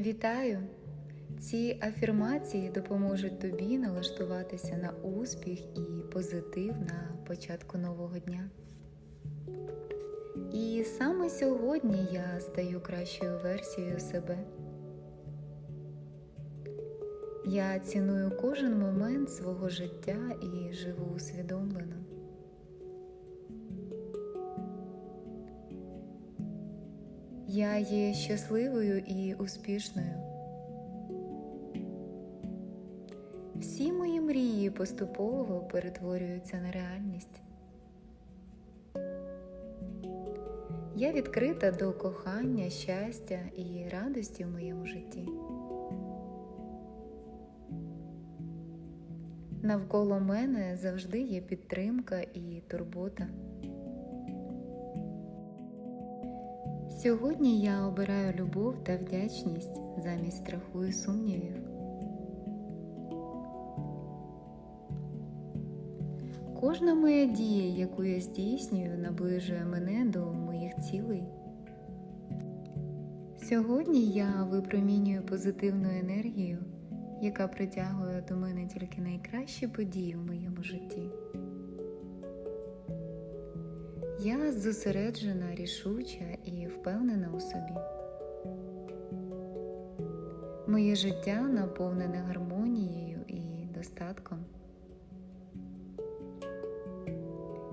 Вітаю! Ці афірмації допоможуть тобі налаштуватися на успіх і позитив на початку нового дня. І саме сьогодні я стаю кращою версією себе. Я ціную кожен момент свого життя і живу усвідомлено. Я є щасливою і успішною. Всі мої мрії поступово перетворюються на реальність. Я відкрита до кохання, щастя і радості в моєму житті. Навколо мене завжди є підтримка і турбота. Сьогодні я обираю любов та вдячність замість страху і сумнівів. Кожна моя дія, яку я здійснюю, наближує мене до моїх цілей. Сьогодні я випромінюю позитивну енергію, яка притягує до мене тільки найкращі події в моєму житті. Я зосереджена, рішуча і впевнена у собі. Моє життя наповнене гармонією і достатком.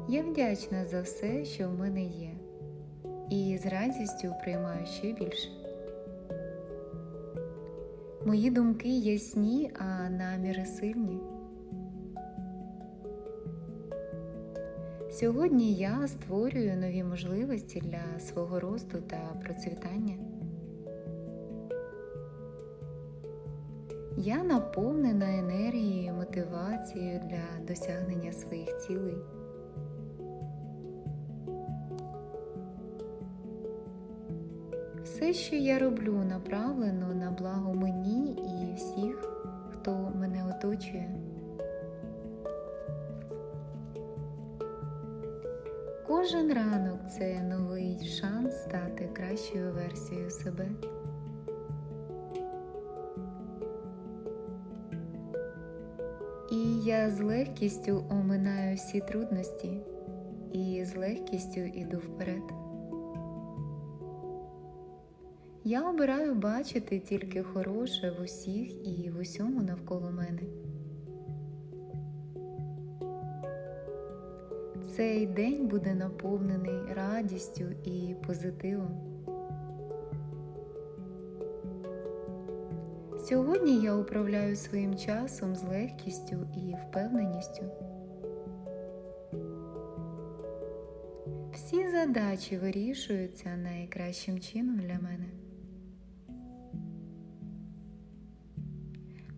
Я вдячна за все, що в мене є, і з радістю приймаю ще більше. Мої думки ясні, а наміри сильні. Сьогодні я створюю нові можливості для свого росту та процвітання. Я наповнена енергією, мотивацією для досягнення своїх цілей. Все, що я роблю, направлено на благо мені і всіх, хто мене оточує. Кожен ранок це новий шанс стати кращою версією себе. І я з легкістю оминаю всі трудності і з легкістю іду вперед. Я обираю бачити тільки хороше в усіх і в усьому навколо мене. Цей день буде наповнений радістю і позитивом. Сьогодні я управляю своїм часом з легкістю і впевненістю. Всі задачі вирішуються найкращим чином для мене.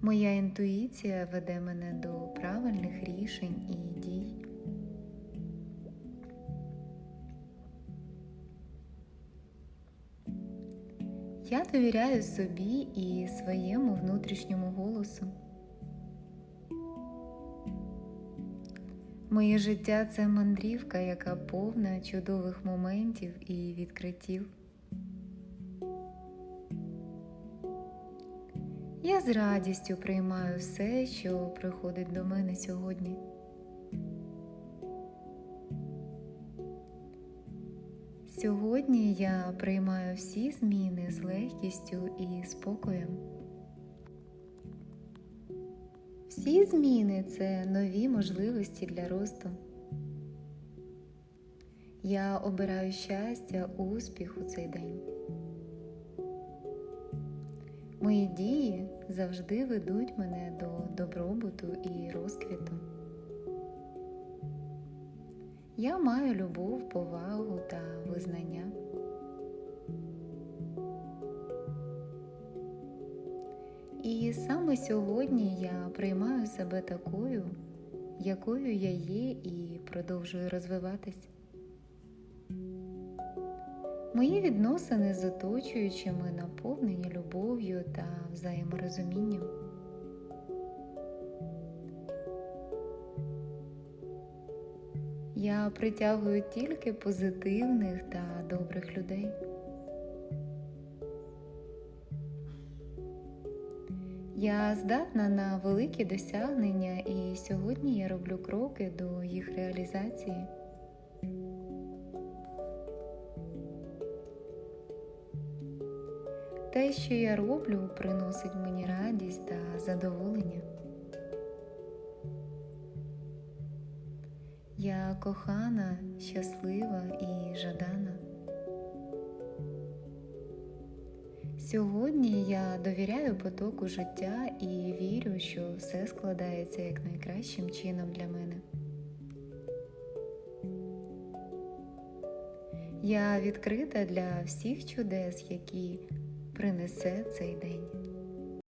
Моя інтуїція веде мене до правильних рішень і дій. Я довіряю собі і своєму внутрішньому голосу. Моє життя це мандрівка, яка повна чудових моментів і відкриттів. Я з радістю приймаю все, що приходить до мене сьогодні. Сьогодні я приймаю всі зміни з легкістю і спокоєм. Всі зміни це нові можливості для росту. Я обираю щастя, успіх у цей день. Мої дії завжди ведуть мене до добробуту і розквіту. Я маю любов, повагу та визнання. І саме сьогодні я приймаю себе такою, якою я є, і продовжую розвиватись. Мої відносини з оточуючими наповнені любов'ю та взаєморозумінням. Я притягую тільки позитивних та добрих людей. Я здатна на великі досягнення, і сьогодні я роблю кроки до їх реалізації. Те, що я роблю, приносить мені радість та задоволення. Я кохана, щаслива і жадана. Сьогодні я довіряю потоку життя і вірю, що все складається як найкращим чином для мене. Я відкрита для всіх чудес, які принесе цей день.